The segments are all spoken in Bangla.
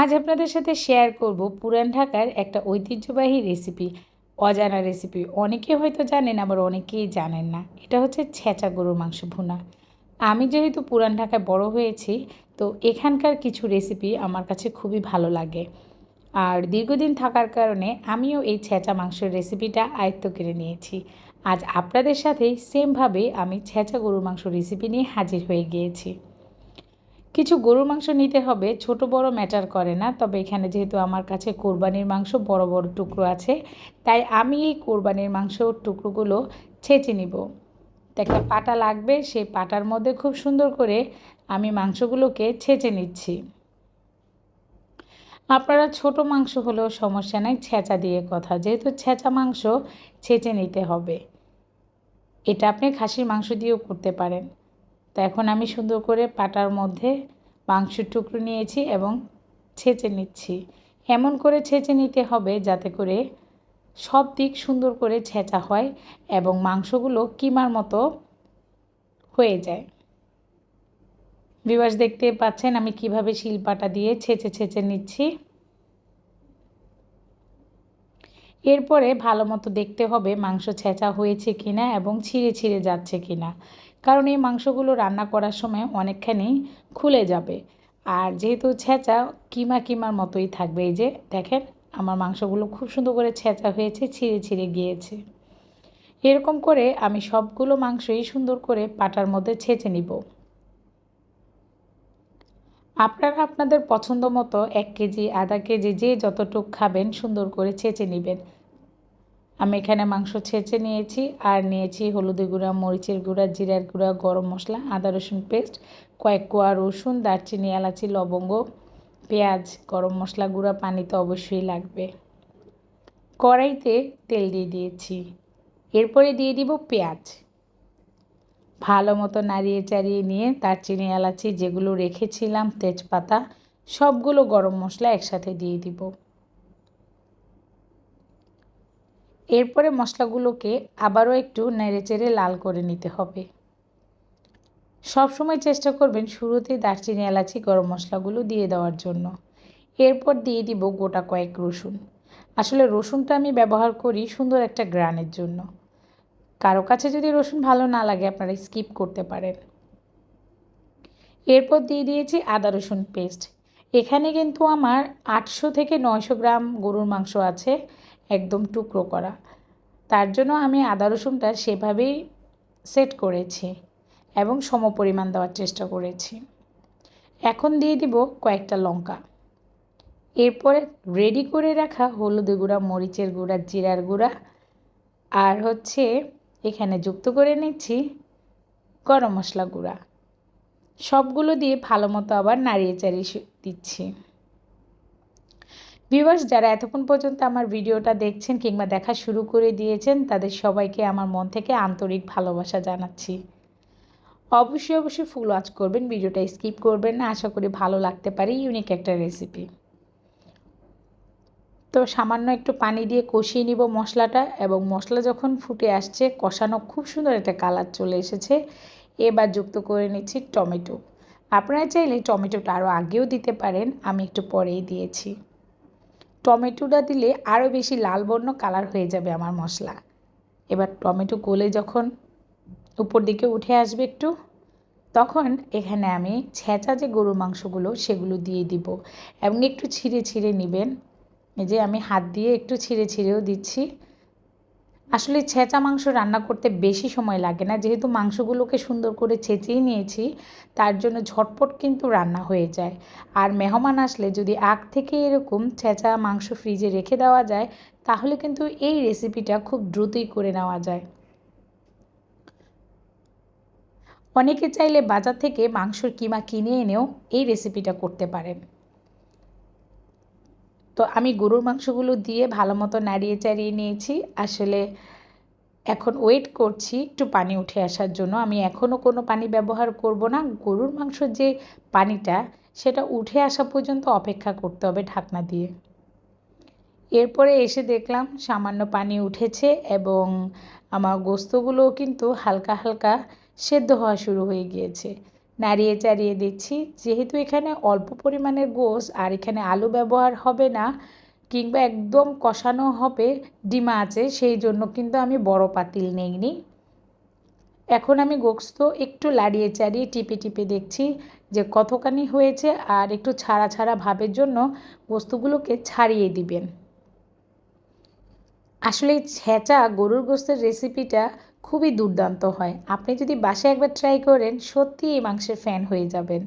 আজ আপনাদের সাথে শেয়ার করব পুরান ঢাকার একটা ঐতিহ্যবাহী রেসিপি অজানা রেসিপি অনেকে হয়তো জানেন, আবার অনেকেই জানেন না। এটা হচ্ছে ছেঁচা গরুর মাংস ভুনা। আমি যেহেতু পুরান ঢাকায় বড় হয়েছি, তো এখানকার কিছু রেসিপি আমার কাছে খুবই ভালো লাগে। আর দীর্ঘদিন থাকার কারণে আমিও এই ছেঁচা মাংসের রেসিপিটা আয়ত্ত করে নিয়েছি। আজ আপনাদের সাথেই সেমভাবে আমি ছেঁচা গরুর মাংস রেসিপি নিয়ে হাজির হয়ে গিয়েছি। কিছু গরুর মাংস নিতে হবে, ছোট বড় ম্যাটার করে না। তবে এখানে যেহেতু আমার কাছে কোরবানির মাংস বড় বড় টুকরো আছে, তাই আমি এই কোরবানির মাংস টুকরোগুলো ছেঁচে নিব। একটা পাটা লাগবে, সেই পাটার মধ্যে খুব সুন্দর করে আমি মাংসগুলোকে ছেঁচে নিচ্ছি। আপনারা ছোট মাংস হলেও সমস্যা নাই, ছেঁচা দিয়ে কথা। যেহেতু ছেঁচা মাংস ছেঁচে নিতে হবে, এটা আপনি খাসির মাংস দিয়েও করতে পারেন। তো এখন আমি সুন্দর করে পাটার মধ্যে মাংসের টুকরো নিয়েছি এবং ছেঁচে নিচ্ছি। এমন করে ছেঁচে নিতে হবে যাতে করে সব দিক সুন্দর করে ছেঁচা হয় এবং মাংসগুলো কিমার মতো হয়ে যায়। বিবাস দেখতে পাচ্ছেন আমি কীভাবে শিলপাটা দিয়ে ছেঁচে ছেঁচে নিচ্ছি। এরপরে ভালো মতো দেখতে হবে মাংস ছেঁচা হয়েছে কিনা এবং ছিঁড়ে ছিঁড়ে যাচ্ছে কি না কারণ এই মাংসগুলো রান্না করার সময় অনেকখানি খুলে যাবে। আর যেহেতু ছেঁচা কিমা কিমার মতোই থাকবে, এই যে দেখেন আমার মাংসগুলো খুব সুন্দর করে ছেঁচা হয়েছে, ছিঁড়ে ছিঁড়ে গিয়েছে। এরকম করে আমি সবগুলো মাংসই সুন্দর করে পাটার মধ্যে ছেঁচে নিব। আপনারা আপনাদের পছন্দ মতো এক কেজি, আধা কেজি, যে যতটুক খাবেন সুন্দর করে ছেঁচে নেবেন। আমি এখানে মাংস ছেঁচে নিয়েছি আর নিয়েছি হলুদের গুঁড়া, মরিচের গুঁড়া, জিরার গুঁড়া, গরম মশলা, আদা রসুন পেস্ট, কয়েক কোয়া রসুন, দারচিনি, এলাচি, লবঙ্গ, পেঁয়াজ, গরম মশলা গুঁড়া, পানি তো অবশ্যই লাগবে। কড়াইতে তেল দিয়ে দিয়েছি। এরপরে দিয়ে দিব পেঁয়াজ। ভালো মতো নাড়িয়ে চাড়িয়ে নিয়ে দারচিনি এলাচি যেগুলো রেখেছিলাম, তেজপাতা, সবগুলো গরম মশলা একসাথে দিয়ে দিব। এরপরে মশলাগুলোকে আবারও একটু নেড়েচেড়ে লাল করে নিতে হবে। সবসময় চেষ্টা করবেন শুরুতেই দারচিনি এলাচি গরম মশলাগুলো দিয়ে দেওয়ার জন্য। এরপর দিয়ে দিব গোটা কয়েক রসুন। আসলে রসুনটা আমি ব্যবহার করি সুন্দর একটা গ্রানের জন্য। কারও কাছে যদি রসুন ভালো না লাগে, আপনারা স্কিপ করতে পারেন। এরপর দিয়ে দিয়েছি আদা রসুন পেস্ট এখানে কিন্তু আমার আটশো থেকে নয়শো গ্রাম গরুর মাংস আছে, একদম টুকরো করা। তার জন্য আমি আদা রসুনটা সেভাবেই সেট করেছি এবং সম পরিমাণ দেওয়ার চেষ্টা করেছি। এখন দিয়ে দিব কয়েকটা লঙ্কা। এরপরে রেডি করে রাখা হলুদের গুঁড়া, মরিচের গুঁড়া, জিরার গুঁড়া আর হচ্ছে এখানে যুক্ত করে নিচ্ছি গরম মশলা গুঁড়া। সবগুলো দিয়ে ভালো মতো আবার নাড়িয়ে চাড়িয়ে দিচ্ছি। ভিউয়ার্স যারা এতক্ষণ পর্যন্ত আমার ভিডিওটা দেখছেন কিংবা দেখা শুরু করে দিয়েছেন, তাদের সবাইকে আমার মন থেকে আন্তরিক ভালোবাসা জানাচ্ছি। অবশ্যই অবশ্যই ফুল ওয়াচ করবেন, ভিডিওটা স্কিপ করবেন না। আশা করি ভালো লাগতে পারে ইউনিক একটা রেসিপি তো সামান্য একটু পানি দিয়ে কষিয়ে নিব মশলাটা এবং মশলা যখন ফুটে আসছে, কষানো খুব সুন্দর একটা কালার চলে এসেছে। এবার যুক্ত করে নিচ্ছি টমেটো। আপনারা চাইলে টমেটোটা আরও আগেও দিতে পারেন, আমি একটু পরেই দিয়েছি। টমেটোটা দিলে আরও বেশি লাল বর্ণ কালার হয়ে যাবে আমার মশলা। এবার টমেটো গলে যখন উপর দিকে উঠে আসবে একটু, তখন এখানে আমি ছেঁচা যে গরুর মাংসগুলো, সেগুলো দিয়ে দিব এবং একটু ছিঁড়ে ছিঁড়ে নেবেন। এই যে আমি হাত দিয়ে একটু ছিঁড়ে ছিঁড়েও দিচ্ছি। আসলে ছেঁচা মাংস রান্না করতে বেশি সময় লাগে না। যেহেতু মাংসগুলোকে সুন্দর করে ছেঁচেই নিয়েছি, তার জন্য ঝটপট কিন্তু রান্না হয়ে যায়। আর মেহমান আসলে যদি আগ থেকে এরকম ছেঁচা মাংস ফ্রিজে রেখে দেওয়া যায়, তাহলে কিন্তু এই রেসিপিটা খুব দ্রুতই করে নেওয়া যায়। অনেকে চাইলে বাজার থেকে মাংসর কিমা কিনে এনেও এই রেসিপিটা করতে পারেন। তো আমি গরুর মাংসগুলো দিয়ে ভালো মতো নাড়িয়ে চাড়িয়ে নিয়েছি। আসলে এখন ওয়েট করছি একটু পানি উঠে আসার জন্য। আমি এখনও কোনো পানি ব্যবহার করব না। গরুর মাংসর যে পানিটা, সেটা উঠে আসা পর্যন্ত অপেক্ষা করতে হবে ঢাকনা দিয়ে। এরপরে এসে দেখলাম সামান্য পানি উঠেছে এবং আমার গোস্তগুলোও কিন্তু হালকা হালকা সেদ্ধ হওয়া শুরু হয়ে গিয়েছে। নাড়িয়ে চাড়িয়ে দিচ্ছি। যেহেতু এখানে অল্প পরিমাণের গোস আর এখানে আলু ব্যবহার হবে না, কিংবা একদম কষানো হবে, ডিমা আছে, সেই জন্য কিন্তু আমি বড় পাতিল নেইনি। এখন আমি গোস্ত একটু লাড়িয়ে চাড়িয়ে টিপে টিপে দেখছি যে কতখানি হয়েছে আর একটু ছাড়া ছাড়া ভাবের জন্য গোস্তগুলোকে ছাড়িয়ে দিবেন। আসলে ছেঁচা গরুর গোস্তের রেসিপিটা খুবই দুর্দান্ত হয়। আপনি যদি বাসায় একবার ট্রাই করেন সত্যি এই মাংসের ফ্যান হয়ে যাবেন।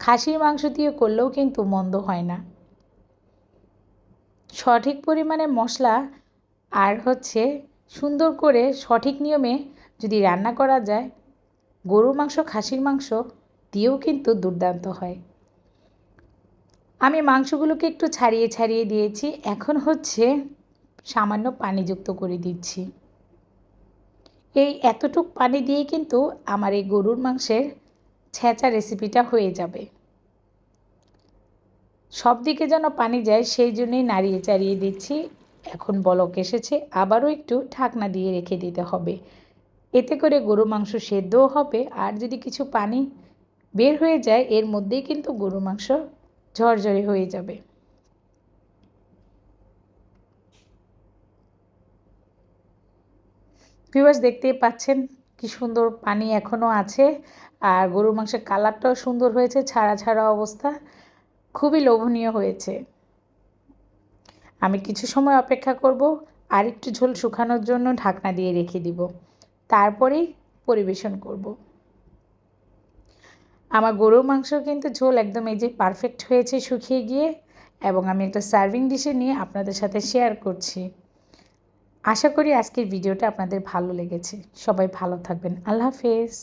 খাসির মাংস দিয়ে করলেও কিন্তু মন্দ হয় না। সঠিক পরিমাণে মশলা আর হচ্ছে সুন্দর করে সঠিক নিয়মে যদি রান্না করা যায়, গরুর মাংস, খাসির মাংস দিয়েও কিন্তু দুর্দান্ত হয়। আমি মাংসগুলোকে একটু ছাড়িয়ে ছাড়িয়ে দিয়েছি। এখন হচ্ছে সামান্য পানি যুক্ত করে দিচ্ছি। এই এতটুক পানি দিয়ে কিন্তু আমার এই গরুর মাংসের ছেঁচা রেসিপিটা হয়ে যাবে। সব দিকে যেন পানি যায়, সেই জন্যই নাড়িয়ে চাড়িয়ে দিচ্ছি। এখন বলক এসেছে, আবারও একটু ঢাকনা দিয়ে রেখে দিতে হবে। এতে করে গরু মাংস সেদ্ধও হবে, আর যদি কিছু পানি বের হয়ে যায়, এর মধ্যেই কিন্তু গরু মাংস ঝরঝরে হয়ে যাবে। ভিউয়ার্স দেখতেই পাচ্ছেন কি সুন্দর পানি এখনও আছে। আর গরুর মাংসের কালারটাও সুন্দর হয়েছে, ছাড়া ছাড়া অবস্থা। খুবই লোভনীয় হয়েছে। আমি কিছু সময় অপেক্ষা করব, আর একটু ঝোল শুকানোর জন্য ঢাকনা দিয়ে রেখে দিব। তারপরেই পরিবেশন করব। আমার গরুর মাংস কিন্তু ঝোল একদম এই যে পারফেক্ট হয়েছে শুকিয়ে গিয়ে, এবং আমি একটা সার্ভিং ডিশে নিয়ে আপনাদের সাথে শেয়ার করছি। আশা করি আজকের ভিডিওটা আপনাদের ভালো লেগেছে। সবাই ভালো থাকবেন। আল্লাহ হাফেজ।